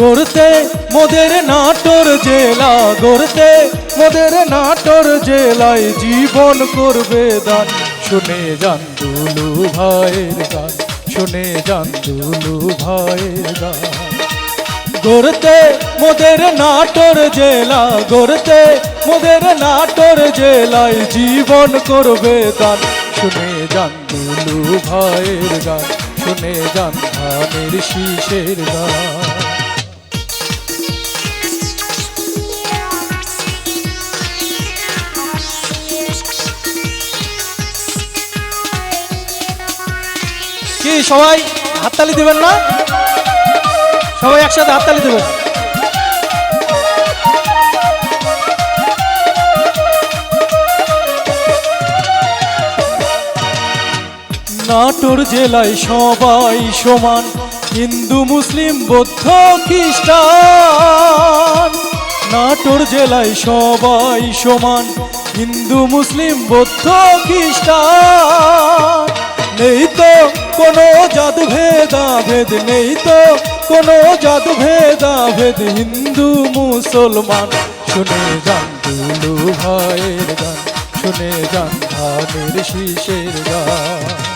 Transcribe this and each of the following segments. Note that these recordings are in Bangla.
গড়তে, মোদের নাটোর জেলা গড়তে, মোদের নাটোর জেলায় জীবন করবে দান। শুনে যান দুলু ভাইয়ের গান, শুনে যান দুলু ভাইয়ের গান। গড়তে, মোদের নাটোর জেলা গড়তে, মোদের নাটোর জেলায় জীবন করবে দান। শুনে যান দুলু ভাইয়ের গান, শুনে যান ধানের শীষের গান। কি সবাই হাততালি দেবেন না? সবাই একসাথে হাততালি দেবেন। নাটোর জেলায় সবাই সমান, হিন্দু, মুসলিম, বৌদ্ধ, খ্রিস্টান। নাটোর জেলায় সবাই সমান, হিন্দু, মুসলিম, বৌদ্ধ, খ্রিস্টান। কোনো জাদু ভেদা ভেদ নেই তো। কোনো জাদু ভেদা ভেদ হিন্দু, মুসলমান। শুনে যান দুলু ভাইয়ের গান, শুনে যান ধানের শীষের গান।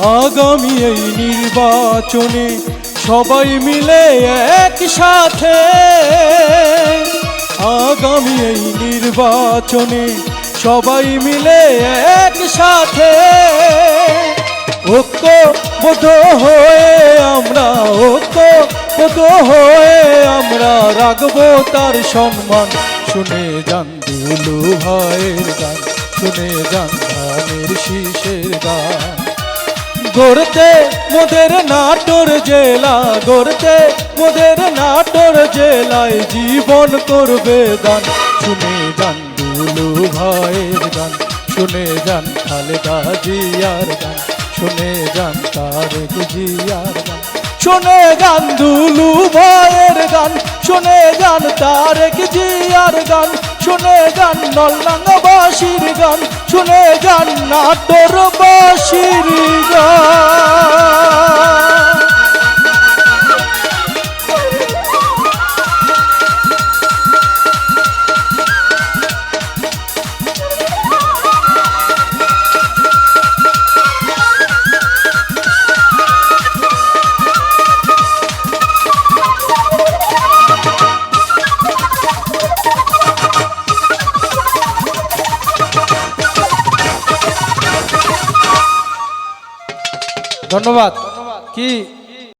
আগামী এই নির্বাচনে সবাই মিলে একসাথে। আগামী এই নির্বাচনে সবাই মিলে একসাথে। ঐক্য বোধ হয়ে আমরা ঐক্য বোধ হয়ে আমরা রাখব তার সম্মান। শুনে যান দুলু ভাইয়ের গান, শুনে যান ধানের গান। গড়তে, মোদের নাটোর জেলা গড়তে, মোদের নাটোর জেলায় জীবন করবে দান। শুনে যান দুলু ভাইয়ের গান, শুনে যান খালেদা জিয়ার গান, শুনে যান তারেক জিয়ার গান। শুনে যান দুলু ভাইয়ের গান, শুনে যান তারেক জিয়ার গান, শুনে যান নল্লাঙ্গবাসীর গান শুনে যান বাসির গান। ধন্যবাদ। কি?